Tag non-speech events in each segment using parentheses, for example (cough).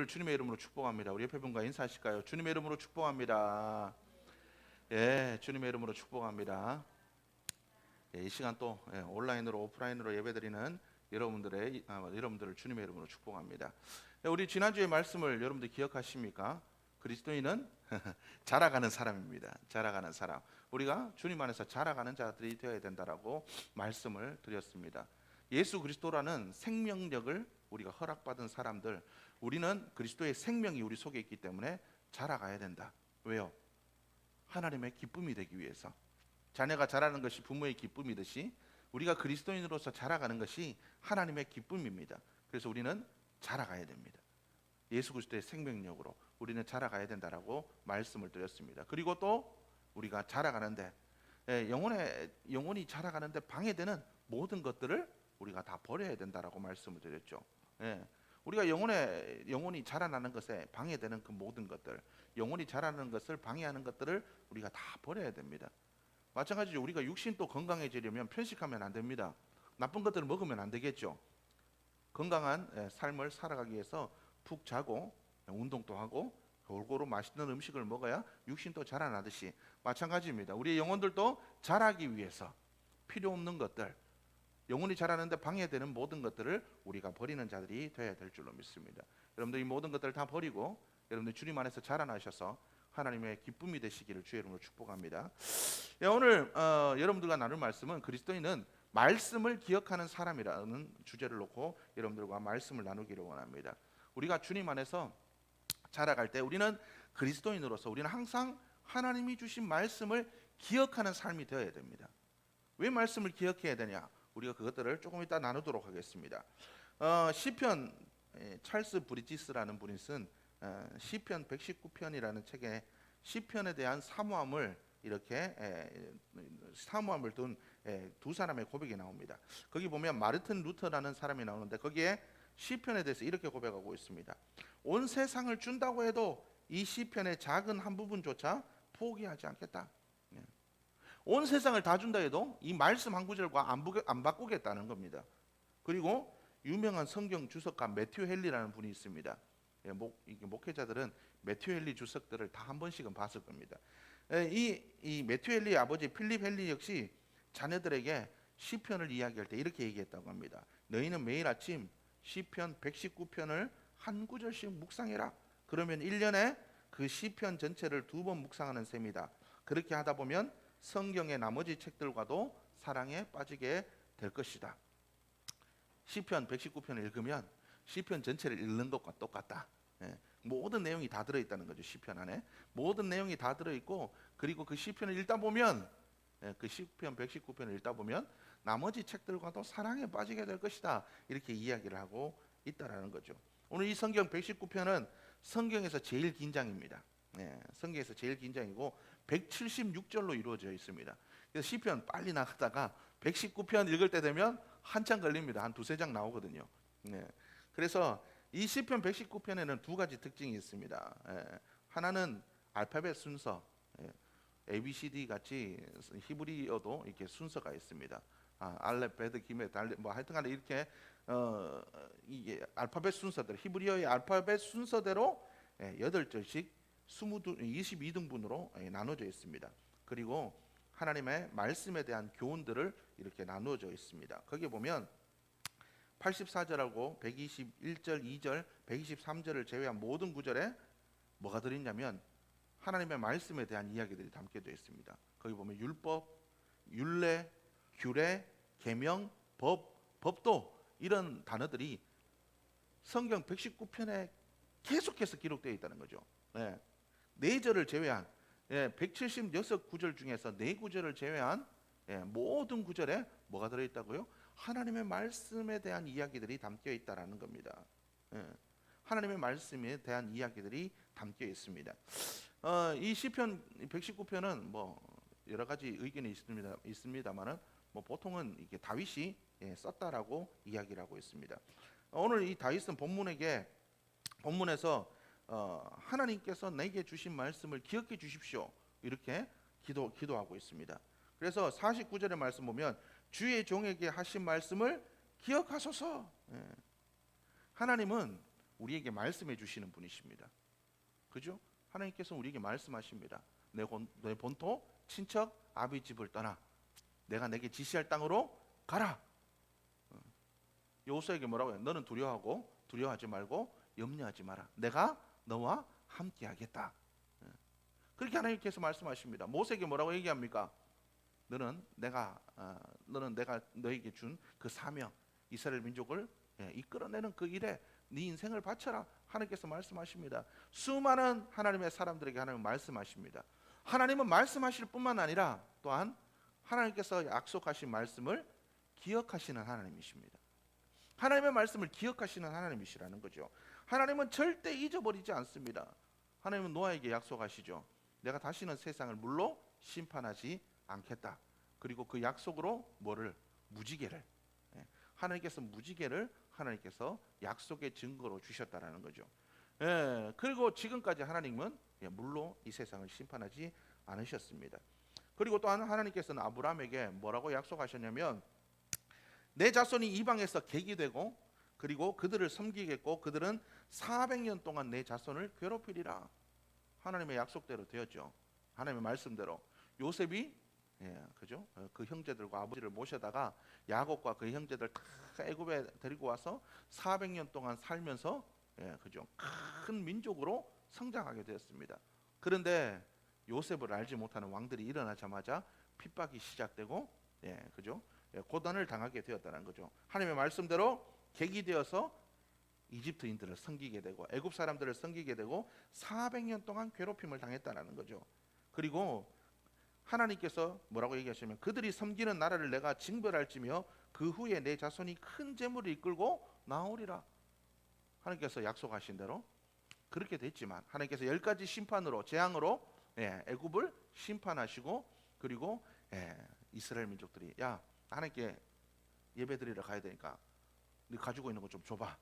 여러분들 주님의 이름으로 축복합니다. 우리 옆에 분과 인사하실까요? 주님의 이름으로 축복합니다. 예, 주님의 이름으로 축복합니다. 예, 이 시간 또 예, 온라인으로 오프라인으로 예배드리는 여러분들의 이- 아, 여러분들을 주님의 이름으로 축복합니다. 예, 우리 지난주의 말씀을 여러분들 기억하십니까? 그리스도인은 (laughs) 자라가는 사람입니다. 자라가는 사람. 우리가 주님 안에서 자라가는 자들이 되어야 된다라고 말씀을 드렸습니다. 예수 그리스도라는 생명력을 우리가 허락받은 사람들, 우리는 그리스도의 생명이 우리 속에 있기 때문에 자라가야 된다. 왜요? 하나님의 기쁨이 되기 위해서. 자녀가 자라는 것이 부모의 기쁨이듯이 우리가 그리스도인으로서 자라가는 것이 하나님의 기쁨입니다. 그래서 우리는 자라가야 됩니다. 예수 그리스도의 생명력으로 우리는 자라가야 된다라고 말씀을 드렸습니다. 그리고 또 우리가 자라가는데 예, 영혼의 영혼이 자라가는데 방해되는 모든 것들을 우리가 다 버려야 된다라고 말씀을 드렸죠. 예, 우리가 영혼의 영혼이 자라나는 것에 방해되는 그 모든 것들, 영혼이 자라는 것을 방해하는 것들을 우리가 다 버려야 됩니다. 마찬가지로 우리가 육신 또 건강해지려면 편식하면 안 됩니다. 나쁜 것들을 먹으면 안 되겠죠. 건강한 예, 삶을 살아가기 위해서 푹 자고 예, 운동도 하고 골고루 맛있는 음식을 먹어야 육신도 자라나듯이 마찬가지입니다. 우리의 영혼들도 자라기 위해서 필요 없는 것들, 영혼이 자라는데 방해되는 모든 것들을 우리가 버리는 자들이 되어야 될 줄로 믿습니다. 여러분들 이 모든 것들을 다 버리고 여러분들 주님 안에서 자라나셔서 하나님의 기쁨이 되시기를 주의 이름으로 축복합니다. 예, 오늘 어, 여러분들과 나눌 말씀은 그리스도인은 말씀을 기억하는 사람이라는 주제를 놓고 여러분들과 말씀을 나누기를 원합니다. 우리가 주님 안에서 자라갈 때 우리는 그리스도인으로서 우리는 항상 하나님이 주신 말씀을 기억하는 삶이 되어야 됩니다. 왜 말씀을 기억해야 되냐? 우리가 그것들을 조금 이따 나누도록 하겠습니다. 어, 시편 에, 찰스 브리지스라는 분이 쓴 어, 시편 119편이라는 책에 시편에 대한 사모함을 이렇게 에, 사모함을 둔 두 사람의 고백이 나옵니다. 거기 보면 마르틴 루터라는 사람이 나오는데 거기에 시편에 대해서 이렇게 고백하고 있습니다. 온 세상을 준다고 해도 이 시편의 작은 한 부분조차 포기하지 않겠다. 예. 온 세상을 다 준다 해도 이 말씀 한 구절과 안, 부, 안 바꾸겠다는 겁니다. 그리고 유명한 성경 주석가 매튜 헨리라는 분이 있습니다. 예, 목, 목회자들은 매튜 헨리 주석들을 다 한 번씩은 봤을 겁니다. 예, 이, 이 매튜 헨리의 아버지 필립 헨리 역시 자녀들에게 시편을 이야기할 때 이렇게 얘기했다고 합니다. 너희는 매일 아침 시편 119편을 한 구절씩 묵상해라. 그러면 1년에 그 시편 전체를 두 번 묵상하는 셈이다. 그렇게 하다 보면 성경의 나머지 책들과도 사랑에 빠지게 될 것이다. 시편 119편을 읽으면 시편 전체를 읽는 것과 똑같다. 예, 모든 내용이 다 들어 있다는 거죠. 시편 안에 모든 내용이 다 들어 있고 그리고 그 시편을 읽다 보면 예, 그 시편 119편을 읽다 보면 나머지 책들과도 사랑에 빠지게 될 것이다. 이렇게 이야기를 하고 있다라는 거죠. 오늘 이 성경 119편은 성경에서 제일 긴 장입니다. 예, 성경에서 제일 긴 장이고 176절로 이루어져 있습니다. 그래서 시편 빨리 나가다가 119편 읽을 때 되면 한참 걸립니다. 한 두세 장 나오거든요. 예, 그래서 이 시편 119편에는 두 가지 특징이 있습니다. 예, 하나는 알파벳 순서, 예, A, B, C, D 같이 히브리어도 이렇게 순서가 있습니다. 아, 알렙, 베드, 기메, 달레, 뭐 하여튼간에 이렇게 어, 이게 알파벳 순서대로 히브리어의 알파벳 순서대로 예, 여덟 절씩 22등분으로 예, 나눠져 있습니다. 그리고 하나님의 말씀에 대한 교훈들을 이렇게 나누어져 있습니다. 거기에 보면 84절하고 121절, 2절, 123절을 제외한 모든 구절에 뭐가 들어있냐면 하나님의 말씀에 대한 이야기들이 담겨져 있습니다. 거기 보면 율법, 율례, 규례, 계명, 법, 법도 이런 단어들이 성경 119편에 계속해서 기록되어 있다는 거죠. 네. 네 절을 제외한 예, 176구절 중에서 네 구절을 제외한 예, 모든 구절에 뭐가 들어 있다고요? 하나님의 말씀에 대한 이야기들이 담겨 있다라는 겁니다. 예, 하나님의 말씀에 대한 이야기들이 담겨 있습니다. 어, 이 시편 119편은 뭐 여러 가지 의견이 있습니다. 있습니다만은 뭐 보통은 이게 다윗이 예, 썼다라고 이야기를 하고 있습니다. 오늘 이 다윗은 본문에게 본문에서 어, 하나님께서 내게 주신 말씀을 기억해 주십시오. 이렇게 기도 기도하고 있습니다. 그래서 49절의 말씀 보면 주의 종에게 하신 말씀을 기억하소서. 예. 하나님은 우리에게 말씀해 주시는 분이십니다. 그죠? 하나님께서 우리에게 말씀하십니다. 내, 본, 내 본토 친척 아비 집을 떠나 내가 내게 지시할 땅으로 가라. 어. 여호수아에게 뭐라고 해요? 너는 두려워하고 두려워하지 말고 염려하지 마라. 내가 너와 함께하겠다. 예. 그렇게 하나님께서 말씀하십니다. 모세에게 뭐라고 얘기합니까? 너는 내가 어, 너는 내가 너에게 준 그 사명 이스라엘 민족을 예, 이끌어내는 그 일에 네 인생을 바쳐라. 하나님께서 말씀하십니다. 수많은 하나님의 사람들에게 하나님 말씀하십니다. 하나님은 말씀하실 뿐만 아니라 또한 하나님께서 약속하신 말씀을 기억하시는 하나님이십니다. 하나님의 말씀을 기억하시는 하나님이시라는 거죠. 하나님은 절대 잊어버리지 않습니다. 하나님은 노아에게 약속하시죠. 내가 다시는 세상을 물로 심판하지 않겠다. 그리고 그 약속으로 뭐를 무지개를 예, 하나님께서 무지개를 하나님께서 약속의 증거로 주셨다라는 거죠. 예, 그리고 지금까지 하나님은 예, 물로 이 세상을 심판하지 않으셨습니다. 그리고 또한 하나님께서는 아브라함에게 뭐라고 약속하셨냐면 내 자손이 이방에서 객이 되고 그리고 그들을 섬기겠고 그들은 400년 동안 내 자손을 괴롭히리라. 하나님의 약속대로 되었죠. 하나님의 말씀대로 요셉이 예, 그죠? 어, 그 형제들과 아버지를 모셔다가 야곱과 그 형제들 다 애굽에 데리고 와서 400년 동안 살면서 예, 그죠? 큰 민족으로 성장하게 되었습니다. 그런데 요셉을 알지 못하는 왕들이 일어나자마자 핍박이 시작되고 예, 그죠? 예, 고단을 당하게 되었다는 거죠. 하나님의 말씀대로 객이 되어서 이집트인들을 섬기게 되고 애굽 사람들을 섬기게 되고 400년 동안 괴롭힘을 당했다는 거죠. 그리고 하나님께서 뭐라고 얘기하시면 그들이 섬기는 나라를 내가 징벌할지며 그 후에 내 자손이 큰 재물을 이끌고 나오리라. 하나님께서 약속하신 대로 그렇게 됐지만 하나님께서 열 가지 심판으로 재앙으로 예, 애굽을 심판하시고 그리고 예, 이스라엘 민족들이 야 하나님께 예배드리러 가야 되니까 네 가지고 있는 거 좀 줘봐.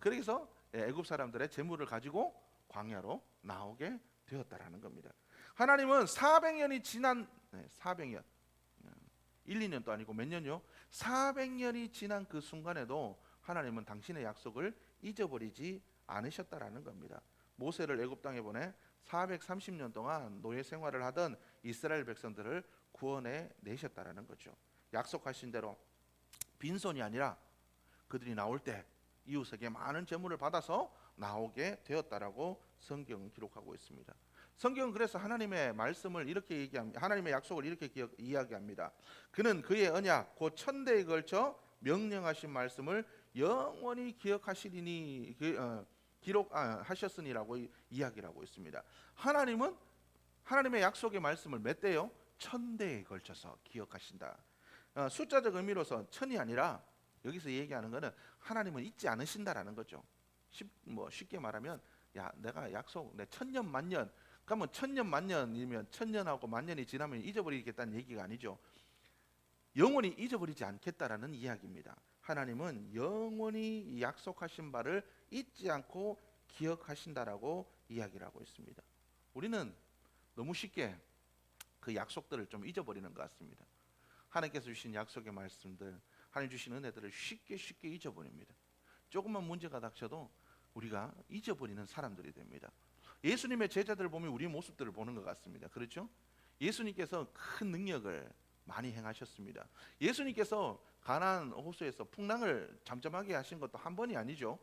그래서 예, 애굽 사람들의 재물을 가지고 광야로 나오게 되었다라는 겁니다. 하나님은 400년이 지난 네, 400년 1, 2년도 아니고 몇 년요? 400년이 지난 그 순간에도 하나님은 당신의 약속을 잊어버리지 않으셨다라는 겁니다. 모세를 애굽 땅에 보내 430년 동안 노예 생활을 하던 이스라엘 백성들을 구원해 내셨다라는 거죠. 약속하신 대로 빈손이 아니라 그들이 나올 때 이웃에게 많은 재물을 받아서 나오게 되었다라고 성경은 기록하고 있습니다. 성경은 그래서 하나님의 말씀을 이렇게 얘기합니다. 하나님의 약속을 이렇게 기억, 이야기합니다. 그는 그의 언약 곧 천대에 걸쳐 명령하신 말씀을 영원히 기억하시리니 그, 어, 기록하셨으니라고 이야기를 하고 있습니다. 하나님은 하나님의 약속의 말씀을 몇 대요? 천대에 걸쳐서 기억하신다. 어, 숫자적 의미로서 천이 아니라 여기서 얘기하는 것은 하나님은 잊지 않으신다라는 거죠. 쉽, 뭐 쉽게 말하면 야 내가 약속 내 천년 만년 그러면 천년 만년이면 천년하고 만년이 지나면 잊어버리겠다는 얘기가 아니죠. 영원히 잊어버리지 않겠다라는 이야기입니다. 하나님은 영원히 약속하신 바를 잊지 않고 기억하신다라고 이야기를 하고 있습니다. 우리는 너무 쉽게 그 약속들을 좀 잊어버리는 것 같습니다. 하나님께서 주신 약속의 말씀들, 하나님 주신 은혜들을 쉽게 쉽게 잊어버립니다. 조금만 문제가 닥쳐도 우리가 잊어버리는 사람들이 됩니다. 예수님의 제자들 보면 우리 모습들을 보는 것 같습니다. 그렇죠? 예수님께서 큰 능력을 많이 행하셨습니다. 예수님께서 가나안 호수에서 풍랑을 잠잠하게 하신 것도 한 번이 아니죠.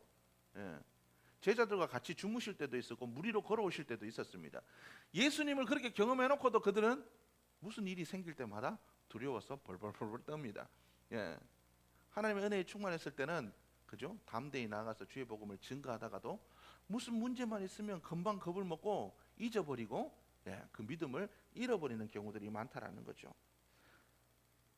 예. 제자들과 같이 주무실 때도 있었고 물 위로 걸어오실 때도 있었습니다. 예수님을 그렇게 경험해 놓고도 그들은 무슨 일이 생길 때마다 두려워서 벌벌벌벌 떱니다. 예. 하나님의 은혜에 충만했을 때는 그죠? 담대히 나가서 주의 복음을 증거하다가도 무슨 문제만 있으면 금방 겁을 먹고 잊어버리고 예, 그 믿음을 잃어버리는 경우들이 많다라는 거죠.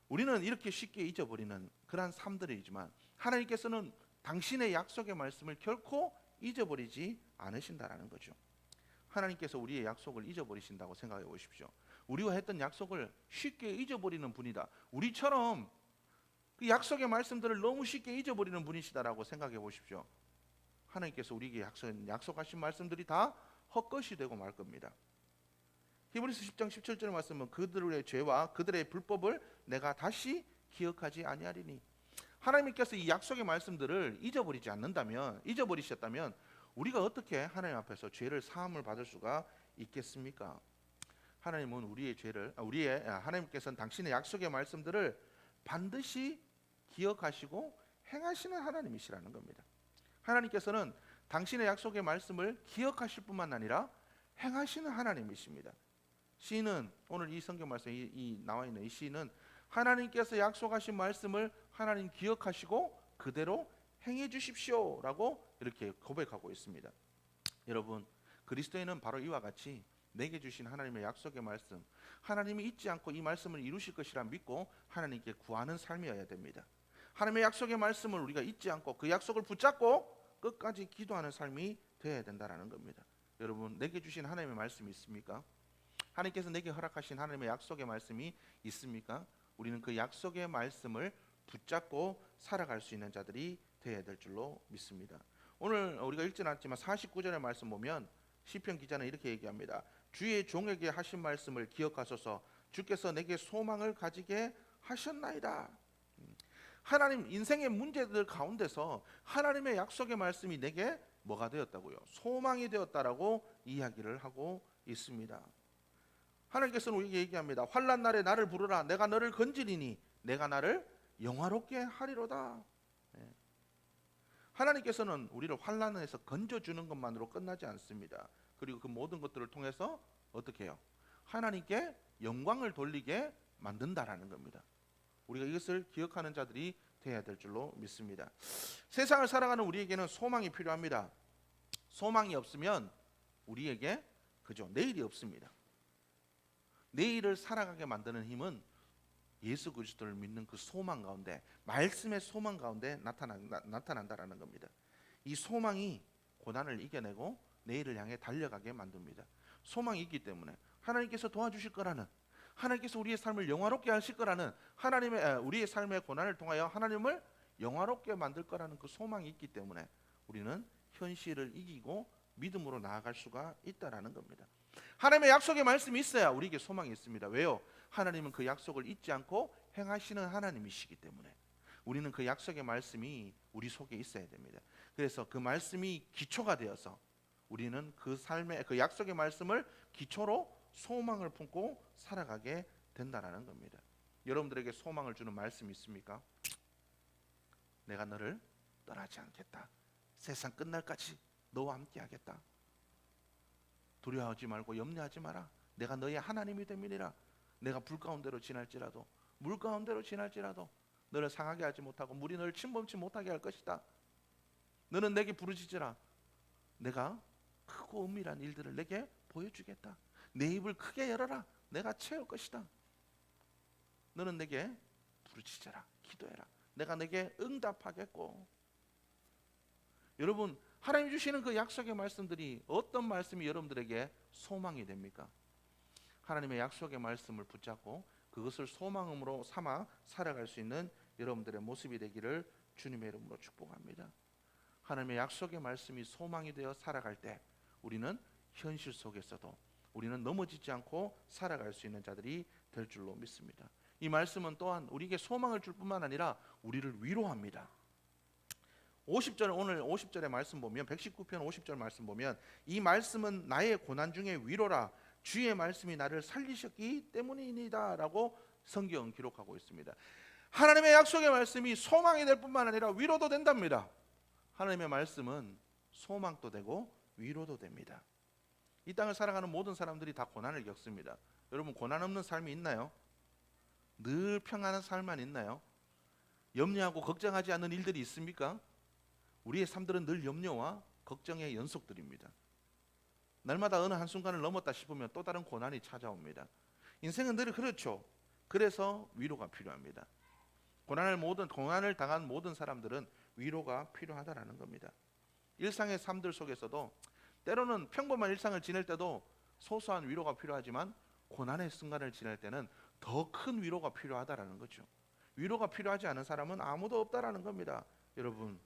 우리는 이렇게 쉽게 잊어버리는 그러한 삶들이지만 하나님께서는 당신의 약속의 말씀을 결코 잊어버리지 않으신다라는 거죠. 하나님께서 우리의 약속을 잊어버리신다고 생각해 보십시오. 우리와 했던 약속을 쉽게 잊어버리는 분이다. 우리처럼 그 약속의 말씀들을 너무 쉽게 잊어버리는 분이시다라고 생각해 보십시오. 하나님께서 우리에게 약속, 약속 하신 말씀들이 다 헛것이 되고 말 겁니다. 히브리서 10장 17절 말씀은 그들의 죄와 그들의 불법을 내가 다시 기억하지 아니하리니 하나님께서 이 약속의 말씀들을 잊어버리지 않는다면 잊어버리셨다면 우리가 어떻게 하나님 앞에서 죄를 사함을 받을 수가 있겠습니까? 하나님은 우리의 죄를 아, 우리의 아, 하나님께서는 당신의 약속의 말씀들을 반드시 기억하시고 행하시는 하나님이시라는 겁니다. 하나님께서는 당신의 약속의 말씀을 기억하실 뿐만 아니라 행하시는 하나님이십니다. 시인은 오늘 이 성경 말씀 이, 이 나와 있는 이 시인은 하나님께서 약속하신 말씀을 하나님 기억하시고 그대로 행해 주십시오라고 이렇게 고백하고 있습니다. 여러분 그리스도인은 바로 이와 같이 내게 주신 하나님의 약속의 말씀 하나님이 잊지 않고 이 말씀을 이루실 것이라 믿고 하나님께 구하는 삶이어야 됩니다. 하나님의 약속의 말씀을 우리가 잊지 않고 그 약속을 붙잡고 끝까지 기도하는 삶이 되어야 된다라는 겁니다. 여러분 내게 주신 하나님의 말씀이 있습니까? 하나님께서 내게 허락하신 하나님의 약속의 말씀이 있습니까? 우리는 그 약속의 말씀을 붙잡고 살아갈 수 있는 자들이 되어야 될 줄로 믿습니다. 오늘 우리가 읽지 않았지만 49절의 말씀 보면 시편 기자는 이렇게 얘기합니다. 주의 종에게 하신 말씀을 기억하소서. 주께서 내게 소망을 가지게 하셨나이다. 음. 하나님 인생의 문제들 가운데서 하나님의 약속의 말씀이 내게 뭐가 되었다고요? 소망이 되었다라고 이야기를 하고 있습니다. 하나님께서는 우리에게 얘기합니다. 환란 날에 나를 부르라. 내가 너를 건지리니 내가 나를 영화롭게 하리로다. 예. 하나님께서는 우리를 환란에서 건져주는 것만으로 끝나지 않습니다. 그리고 그 모든 것들을 통해서 어떻게 해요? 하나님께 영광을 돌리게 만든다라는 겁니다. 우리가 이것을 기억하는 자들이 되어야 될 줄로 믿습니다. 세상을 살아가는 우리에게는 소망이 필요합니다. 소망이 없으면 우리에게 그죠 내일이 없습니다. 내일을 살아가게 만드는 힘은 예수 그리스도를 믿는 그 소망 가운데 말씀의 소망 가운데 나타난, 나, 나타난다라는 겁니다. 이 소망이 고난을 이겨내고 내일을 향해 달려가게 만듭니다. 소망이 있기 때문에 하나님께서 도와주실 거라는 하나님께서 우리의 삶을 영화롭게 하실 거라는 하나님의 아, 우리의 삶의 고난을 통하여 하나님을 영화롭게 만들 거라는 그 소망이 있기 때문에 우리는 현실을 이기고 믿음으로 나아갈 수가 있다라는 겁니다. 하나님의 약속의 말씀이 있어야 우리에게 소망이 있습니다. 왜요? 하나님은 그 약속을 잊지 않고 행하시는 하나님이시기 때문에 우리는 그 약속의 말씀이 우리 속에 있어야 됩니다. 그래서 그 말씀이 기초가 되어서 우리는 그 삶의 그 약속의 말씀을 기초로 소망을 품고 살아가게 된다라는 겁니다. 여러분들에게 소망을 주는 말씀이 있습니까? 내가 너를 떠나지 않겠다. 세상 끝날까지 너와 함께 하겠다. 두려워하지 말고 염려하지 마라. 내가 너의 하나님이 됨이니라. 내가 불 가운데로 지날지라도 물 가운데로 지날지라도 너를 상하게 하지 못하고 물이 너를 침범치 못하게 할 것이다. 너는 내게 부르짖으라. 내가 크고 은밀한 일들을 내게 보여주겠다. 내 입을 크게 열어라. 내가 채울 것이다. 너는 내게 부르짖어라. 기도해라. 내가 내게 응답하겠고. 여러분 하나님 주시는 그 약속의 말씀들이 어떤 말씀이 여러분들에게 소망이 됩니까? 하나님의 약속의 말씀을 붙잡고 그것을 소망으로 삼아 살아갈 수 있는 여러분들의 모습이 되기를 주님의 이름으로 축복합니다. 하나님의 약속의 말씀이 소망이 되어 살아갈 때 우리는 현실 속에서도 우리는 넘어지지 않고 살아갈 수 있는 자들이 될 줄로 믿습니다. 이 말씀은 또한 우리에게 소망을 줄 뿐만 아니라 우리를 위로합니다. 50절 오늘 50절의 말씀 보면 119편 50절 말씀 보면 이 말씀은 나의 고난 중에 위로라 주의 말씀이 나를 살리셨기 때문이니다라고 성경 기록하고 있습니다. 하나님의 약속의 말씀이 소망이 될 뿐만 아니라 위로도 된답니다. 하나님의 말씀은 소망도 되고 위로도 됩니다. 이 땅을 살아가는 모든 사람들이 다 고난을 겪습니다. 여러분 고난 없는 삶이 있나요? 늘 평안한 삶만 있나요? 염려하고 걱정하지 않는 일들이 있습니까? 우리의 삶들은 늘 염려와 걱정의 연속들입니다. 날마다 어느 한순간을 넘었다 싶으면 또 다른 고난이 찾아옵니다. 인생은 늘 그렇죠. 그래서 위로가 필요합니다. 고난을 모든 고난을 당한 모든 사람들은 위로가 필요하다라는 겁니다. 일상의 삶들 속에서도 때로는 평범한 일상을 지낼 때도 소소한 위로가 필요하지만 고난의 순간을 지낼 때는 더 큰 위로가 필요하다라는 거죠. 위로가 필요하지 않은 사람은 아무도 없다라는 겁니다. 여러분,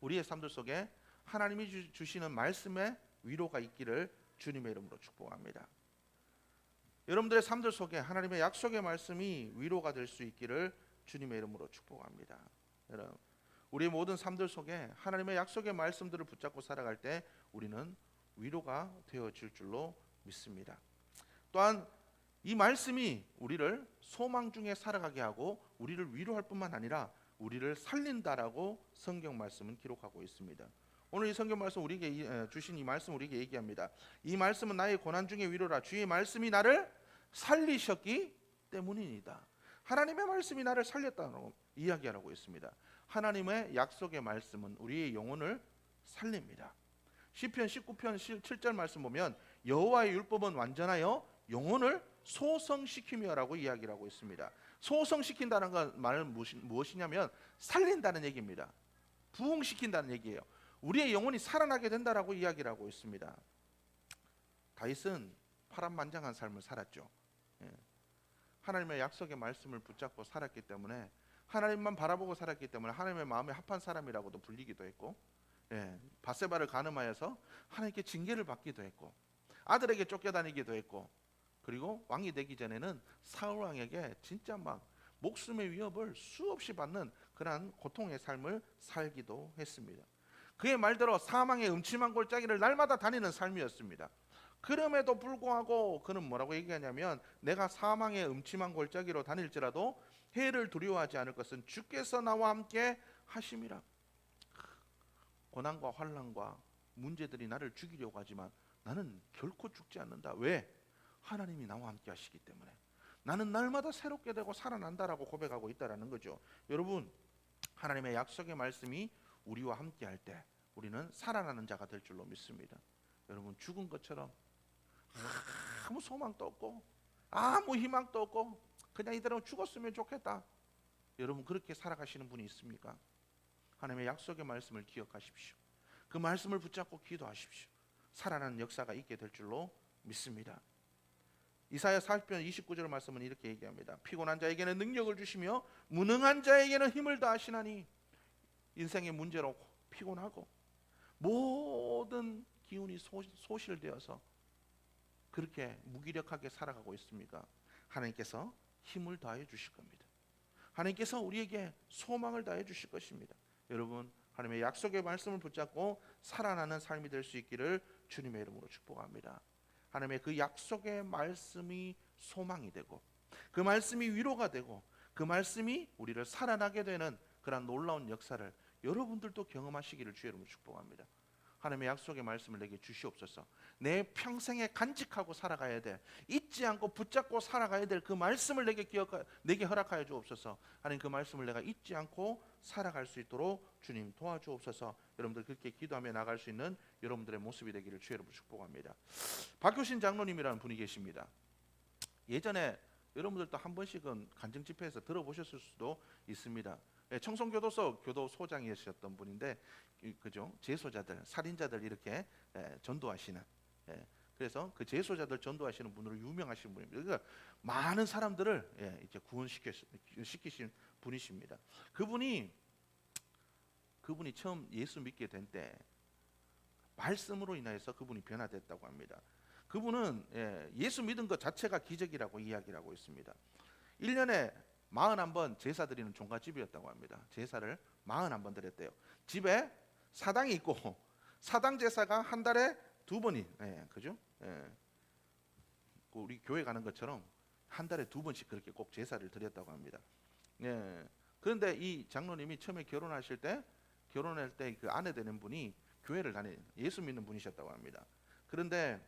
우리의 삶들 속에 하나님이 주시는 말씀의 위로가 있기를 주님의 이름으로 축복합니다. 여러분들의 삶들 속에 하나님의 약속의 말씀이 위로가 될 수 있기를 주님의 이름으로 축복합니다. 여러분, 우리의 모든 삶들 속에 하나님의 약속의 말씀들을 붙잡고 살아갈 때 우리는 위로가 되어질 줄로 믿습니다. 또한 이 말씀이 우리를 소망 중에 살아가게 하고 우리를 위로할 뿐만 아니라 우리를 살린다라고 성경 말씀은 기록하고 있습니다. 오늘 이 성경 말씀 우리에게 주신 이 말씀 우리에게 얘기합니다. 이 말씀은 나의 고난 중에 위로라. 주의 말씀이 나를 살리셨기 때문이니다. 하나님의 말씀이 나를 살렸다고 이야기하고 있습니다. 하나님의 약속의 말씀은 우리의 영혼을 살립니다. 시편 19편 7절 말씀 보면 여호와의 율법은 완전하여 영혼을 소성시키며라고 이야기를 하고 있습니다. 소성시킨다는 건 말은 무엇이, 무엇이냐면 살린다는 얘기입니다. 부흥시킨다는 얘기예요. 우리의 영혼이 살아나게 된다라고 이야기를 하고 있습니다. 다윗은 파란만장한 삶을 살았죠. 예. 하나님의 약속의 말씀을 붙잡고 살았기 때문에 하나님만 바라보고 살았기 때문에 하나님의 마음에 합한 사람이라고도 불리기도 했고 예, 바세바를 가늠하여서 하나님께 징계를 받기도 했고 아들에게 쫓겨다니기도 했고 그리고 왕이 되기 전에는 사울 왕에게 진짜 막 목숨의 위협을 수없이 받는 그러한 고통의 삶을 살기도 했습니다. 그의 말대로 사망의 음침한 골짜기를 날마다 다니는 삶이었습니다. 그럼에도 불구하고 그는 뭐라고 얘기하냐면 내가 사망의 음침한 골짜기로 다닐지라도 해를 두려워하지 않을 것은 주께서 나와 함께 하심이라. 고난과 환난과 문제들이 나를 죽이려고 하지만 나는 결코 죽지 않는다. 왜? 하나님이 나와 함께 하시기 때문에. 나는 날마다 새롭게 되고 살아난다라고 고백하고 있다라는 거죠. 여러분, 하나님의 약속의 말씀이 우리와 함께 할 때 우리는 살아나는 자가 될 줄로 믿습니다. 여러분, 죽은 것처럼 아무 소망도 없고 아무 희망도 없고 그냥 이대로 죽었으면 좋겠다. 여러분 그렇게 살아가시는 분이 있습니까? 하나님의 약속의 말씀을 기억하십시오. 그 말씀을 붙잡고 기도하십시오. 살아나는 역사가 있게 될 줄로 믿습니다. 이사야 40편 29절 말씀은 이렇게 얘기합니다. 피곤한 자에게는 능력을 주시며 무능한 자에게는 힘을 다하시나니 인생의 문제로 피곤하고 모든 기운이 소, 소실되어서 그렇게 무기력하게 살아가고 있습니까? 하나님께서 힘을 다해 주실 겁니다. 하나님께서 우리에게 소망을 다해 주실 것입니다. 여러분, 하나님의 약속의 말씀을 붙잡고 살아나는 삶이 될 수 있기를 주님의 이름으로 축복합니다. 하나님의 그 약속의 말씀이 소망이 되고 그 말씀이 위로가 되고 그 말씀이 우리를 살아나게 되는 그런 놀라운 역사를 여러분들도 경험하시기를 주의 이름으로 축복합니다. 하나님의 약속의 말씀을 내게 주시옵소서. 내 평생에 간직하고 살아가야 돼. 잊지 않고 붙잡고 살아가야 될 그 말씀을 내게 기억 내게 허락하여 주옵소서. 하나님 그 말씀을 내가 잊지 않고 살아갈 수 있도록 주님 도와주옵소서. 여러분들 그렇게 기도하며 나갈 수 있는 여러분들의 모습이 되기를 주의 이름으로 축복합니다. 박효신 장로님이라는 분이 계십니다. 예전에 여러분들도 한 번씩은 간증 집회에서 들어보셨을 수도 있습니다. 예, 청송교도소 교도소장이셨던 분인데 이- 그죠? 재소자들, 살인자들 이렇게 예, 전도하시는 예, 그래서 그 재소자들 전도하시는 분으로 유명하신 분입니다. 그러니까 많은 사람들을 예, 이제 구원시켜 시키신 분이십니다. 그분이 그분이 처음 예수 믿게 된 때 말씀으로 인하여서 그분이 변화됐다고 합니다. 그분은 예, 예수 믿은 것 자체가 기적이라고 이야기를 하고 있습니다. 1년에 41번 제사 드리는 종가집이었다고 합니다. 제사를 41번 드렸대요. 집에 사당이 있고 (laughs) 사당 제사가 한 달에 두 번이 예, 그죠? 예. 그 우리 교회 가는 것처럼 한 달에 두 번씩 그렇게 꼭 제사를 드렸다고 합니다. 예. 그런데 이 장로님이 처음에 결혼하실 때 결혼할 때 그 아내 되는 분이 교회를 다니 예수 믿는 분이셨다고 합니다. 그런데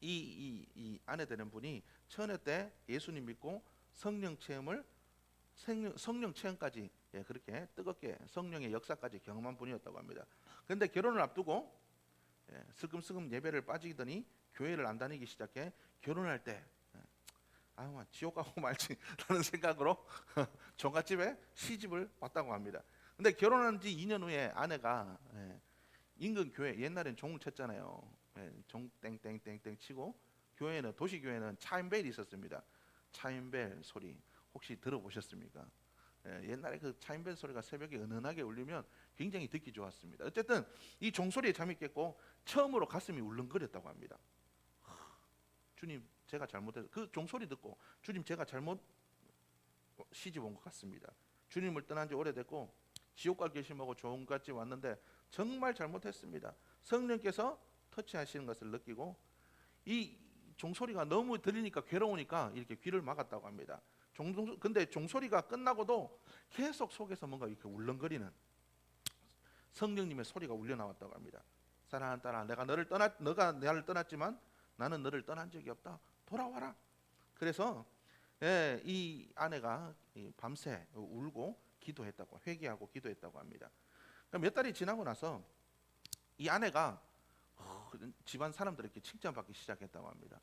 이, 이, 이 아내 되는 분이 처녀 때 예수님 믿고 성령 체험을 성령, 성령 체험까지 예, 그렇게 뜨겁게 성령의 역사까지 경험한 분이었다고 합니다. 그런데 결혼을 앞두고 예, 슬금슬금 예배를 빠지더니 교회를 안 다니기 시작해 결혼할 때 예, 아유 지옥 가고 (laughs) 말지라는 생각으로 (laughs) 종갓집에 시집을 왔다고 합니다. 근데 결혼한 지 2년 후에 아내가 예, 인근 교회 옛날엔 종을 쳤잖아요. 예, 종 땡땡땡땡 치고 교회는 도시 교회는 차인벨이 있었습니다. 차인벨 소리 혹시 들어보셨습니까? 예, 옛날에 그 차인벨 소리가 새벽에 은은하게 울리면 굉장히 듣기 좋았습니다. 어쨌든 이 종소리에 잠이 깼고 처음으로 가슴이 울렁거렸다고 합니다. 하, 주님 제가 잘못해서 그 종소리 듣고 주님 제가 잘못 시집 온 것 같습니다. 주님을 떠난 지 오래됐고 지옥 갈 결심하고 종같이 왔는데 정말 잘못했습니다. 성령께서 터치하시는 것을 느끼고 이 종소리가 너무 들리니까 괴로우니까 이렇게 귀를 막았다고 합니다. 종 근데 종소리가 끝나고도 계속 속에서 뭔가 이렇게 울렁거리는 성령님의 소리가 울려 나왔다고 합니다. 사랑하는 딸아, 내가 너를 떠나 너가 나를 떠났지만 나는 너를 떠난 적이 없다. 돌아와라. 그래서 예, 이 아내가 이 밤새 울고 기도했다고 회개하고 기도했다고 합니다. 몇 달이 지나고 나서 이 아내가 어, 집안 사람들에게 칭찬받기 시작했다고 합니다.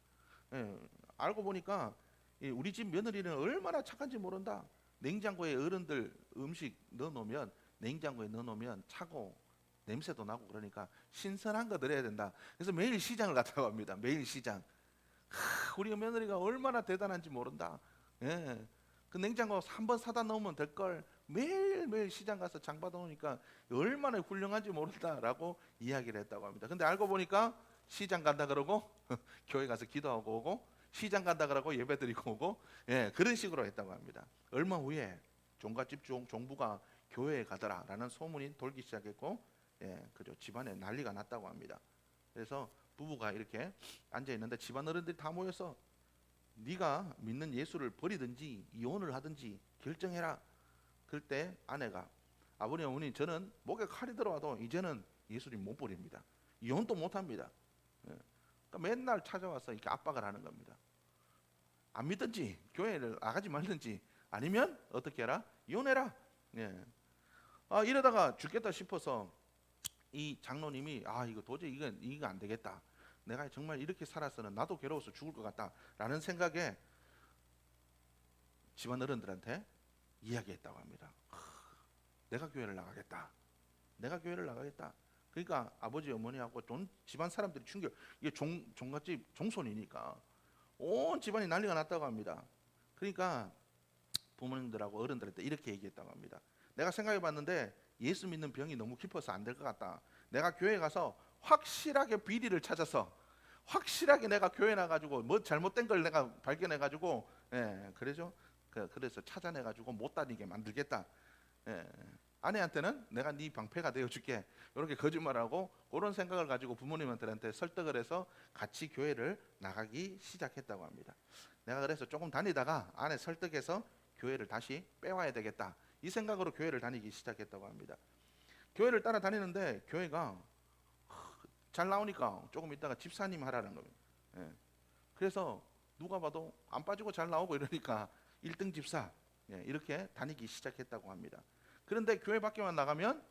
예, 알고 보니까 이 우리 집 며느리는 얼마나 착한지 모른다. 냉장고에 어른들 음식 넣어놓으면 냉장고에 넣어놓으면 차고 냄새도 나고 그러니까 신선한 거 드려야 된다. 그래서 매일 시장을 갔다고 합니다. 매일 시장. 하, 우리 며느리가 얼마나 대단한지 모른다. 예. 그 냉장고 한 번 사다 놓으면 될 걸 매일 매일 시장 가서 장 받아 놓으니까 얼마나 훌륭한지 모른다라고 이야기를 했다고 합니다. 근데 알고 보니까 시장 간다 그러고 (laughs) 교회 가서 기도하고 오고 시장 간다 그러고 예배 드리고 오고 예 그런 식으로 했다고 합니다. 얼마 후에 종갓집 종, 종부가 교회에 가더라라는 소문이 돌기 시작했고 예 그죠 집안에 난리가 났다고 합니다. 그래서 부부가 이렇게 앉아 있는데 집안 어른들이 다 모여서 네가 믿는 예수를 버리든지 이혼을 하든지 결정해라. 그럴 때 아내가 아버님 어머니 저는 목에 칼이 들어와도 이제는 예수님 못 버립니다. 이혼도 못 합니다. 예. 그러니까 맨날 찾아와서 이렇게 압박을 하는 겁니다. 안 믿든지 교회를 나가지 말든지 아니면 어떻게 해라 이혼해라. 예. 아 이러다가 죽겠다 싶어서 이 장로님이 아 이거 도저히 이거 이거 안 되겠다. 내가 정말 이렇게 살아서는 나도 괴로워서 죽을 것 같다라는 생각에 집안 어른들한테 이야기했다고 합니다. 하, 내가 교회를 나가겠다. 내가 교회를 나가겠다. 그러니까 아버지 어머니하고 돈 집안 사람들이 충격. 이게 종 종갓집 종손이니까 온 집안이 난리가 났다고 합니다. 그러니까 부모님들하고 어른들한테 이렇게 얘기했다고 합니다. 내가 생각해 봤는데 예수 믿는 병이 너무 깊어서 안 될 것 같다. 내가 교회 가서 확실하게 비리를 찾아서 확실하게 내가 교회 나가지고 뭐 잘못된 걸 내가 발견해 가지고 예 그래죠. 그, 그래서 찾아내가지고 못 다니게 만들겠다. 예. 아내한테는 내가 네 방패가 되어줄게. 이렇게 거짓말하고 그런 생각을 가지고 부모님한테 설득을 해서 같이 교회를 나가기 시작했다고 합니다. 내가 그래서 조금 다니다가 아내 설득해서 교회를 다시 빼와야 되겠다. 이 생각으로 교회를 다니기 시작했다고 합니다. 교회를 따라다니는데 교회가 잘 나오니까 조금 있다가 집사님 하라는 거예요. 예. 그래서 누가 봐도 안 빠지고 잘 나오고 이러니까 1등 집사 예, 이렇게 다니기 시작했다고 합니다. 그런데 교회 밖에만 나가면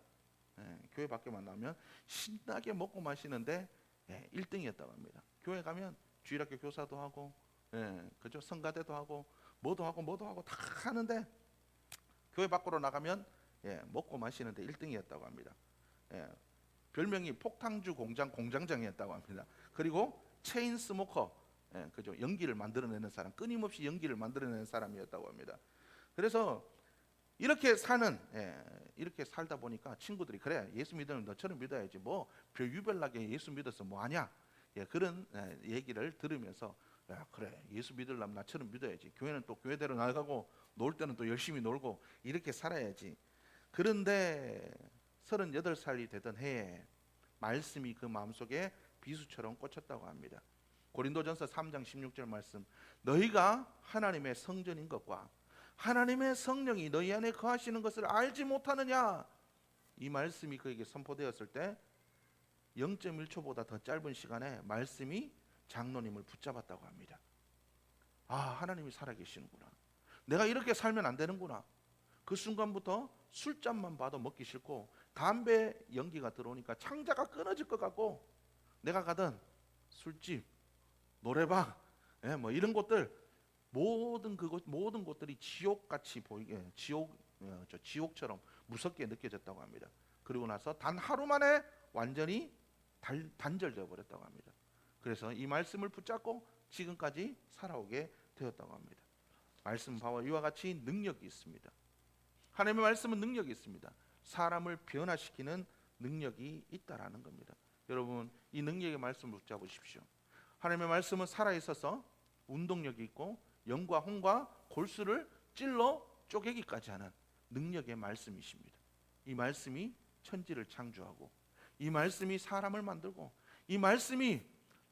예, 교회 밖에만 나가면 신나게 먹고 마시는데 예, 1등이었다고 합니다. 교회 가면 주일학교 교사도 하고 예, 그죠 성가대도 하고 뭐도 하고 뭐도 하고 다 하는데 교회 밖으로 나가면 예, 먹고 마시는데 1등이었다고 합니다. 예, 별명이 폭탄주 공장 공장장이었다고 합니다. 그리고 체인 스모커, 예, 그죠? 연기를 만들어내는 사람, 끊임없이 연기를 만들어내는 사람이었다고 합니다. 그래서 이렇게 사는, 예, 이렇게 살다 보니까 친구들이 그래 예수 믿으면 너처럼 믿어야지 뭐 별 유별나게 예수 믿어서 뭐 하냐, 예, 그런 예, 얘기를 들으면서 야 그래 예수 믿으려면 나처럼 믿어야지 교회는 또 교회대로 나가고 놀 때는 또 열심히 놀고 이렇게 살아야지. 그런데 38살이 되던 해에 말씀이 그 마음속에 비수처럼 꽂혔다고 합니다. 고린도전서 3장 16절 말씀 너희가 하나님의 성전인 것과 하나님의 성령이 너희 안에 거하시는 것을 알지 못하느냐 이 말씀이 그에게 선포되었을 때 0.1초보다 더 짧은 시간에 말씀이 장로님을 붙잡았다고 합니다. 아 하나님이 살아계시는구나. 내가 이렇게 살면 안 되는구나. 그 순간부터 술잔만 봐도 먹기 싫고 담배 연기가 들어오니까 창자가 끊어질 것 같고 내가 가던 술집, 노래방, 예, 뭐 이런 곳들 모든 그곳 모든 곳들이 지옥 같이 보이게 지옥 어, 저 지옥처럼 무섭게 느껴졌다고 합니다. 그리고 나서 단 하루 만에 완전히 달, 단절되어 버렸다고 합니다. 그래서 이 말씀을 붙잡고 지금까지 살아오게 되었다고 합니다. 말씀 바와 이와 같이 능력이 있습니다. 하나님의 말씀은 능력이 있습니다. 사람을 변화시키는 능력이 있다라는 겁니다. 여러분 이 능력의 말씀을 붙잡으십시오. 하나님의 말씀은 살아 있어서 운동력이 있고 영과 홍과 골수를 찔러 쪼개기까지 하는 능력의 말씀이십니다. 이 말씀이 천지를 창조하고 이 말씀이 사람을 만들고 이 말씀이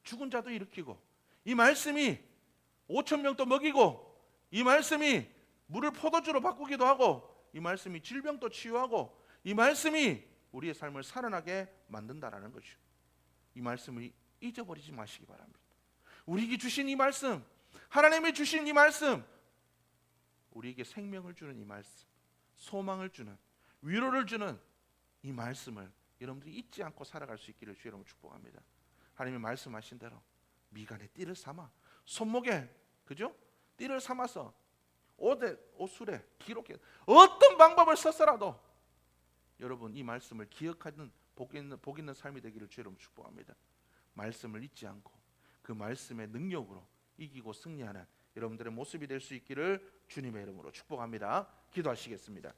죽은 자도 일으키고 이 말씀이 5천 명도 먹이고 이 말씀이 물을 포도주로 바꾸기도 하고 이 말씀이 질병도 치유하고 이 말씀이 우리의 삶을 살아나게 만든다라는 것이요. 이 말씀을 잊어버리지 마시기 바랍니다. 우리에게 주신 이 말씀, 하나님이 주신 이 말씀, 우리에게 생명을 주는 이 말씀, 소망을 주는 위로를 주는 이 말씀을 여러분들이 잊지 않고 살아갈 수 있기를 주 여러분 축복합니다. 하나님이 말씀하신 대로 미간에 띠를 삼아 손목에 그죠? 띠를 삼아서 옷에 옷술에 기록해 어떤 방법을 썼더라도 여러분 이 말씀을 기억하는 복 있는 복 있는 삶이 되기를 주 여러분 축복합니다. 말씀을 잊지 않고 그 말씀의 능력으로 이기고 승리하는 여러분들의 모습이 될 수 있기를 주님의 이름으로 축복합니다. 기도하시겠습니다.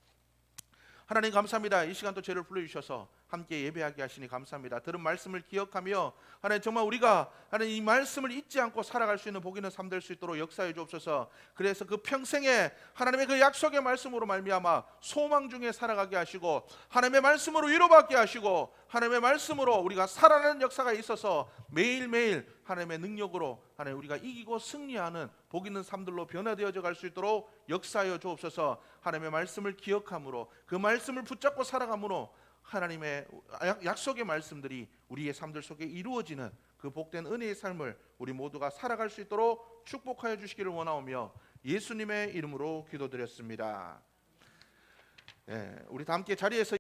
하나님 감사합니다. 이 시간 또 저를 불러주셔서 함께 예배하게 하시니 감사합니다. 들은 말씀을 기억하며 하나님 정말 우리가 하나님 이 말씀을 잊지 않고 살아갈 수 있는 복 있는 삶 될 수 있도록 역사해 주옵소서. 그래서 그 평생에 하나님의 그 약속의 말씀으로 말미암아 소망 중에 살아가게 하시고 하나님의 말씀으로 위로받게 하시고 하나님의 말씀으로 우리가 살아나는 역사가 있어서 매일매일 하나님의 능력으로 하나님 우리가 이기고 승리하는 복 있는 삶들로 변화되어져 갈 수 있도록 역사하여 주옵소서. 하나님의 말씀을 기억함으로 그 말씀을 붙잡고 살아감으로 하나님의 약- 약속의 말씀들이 우리의 삶들 속에 이루어지는 그 복된 은혜의 삶을 우리 모두가 살아갈 수 있도록 축복하여 주시기를 원하오며 예수님의 이름으로 기도드렸습니다. 예, 우리 다 함께 자리에서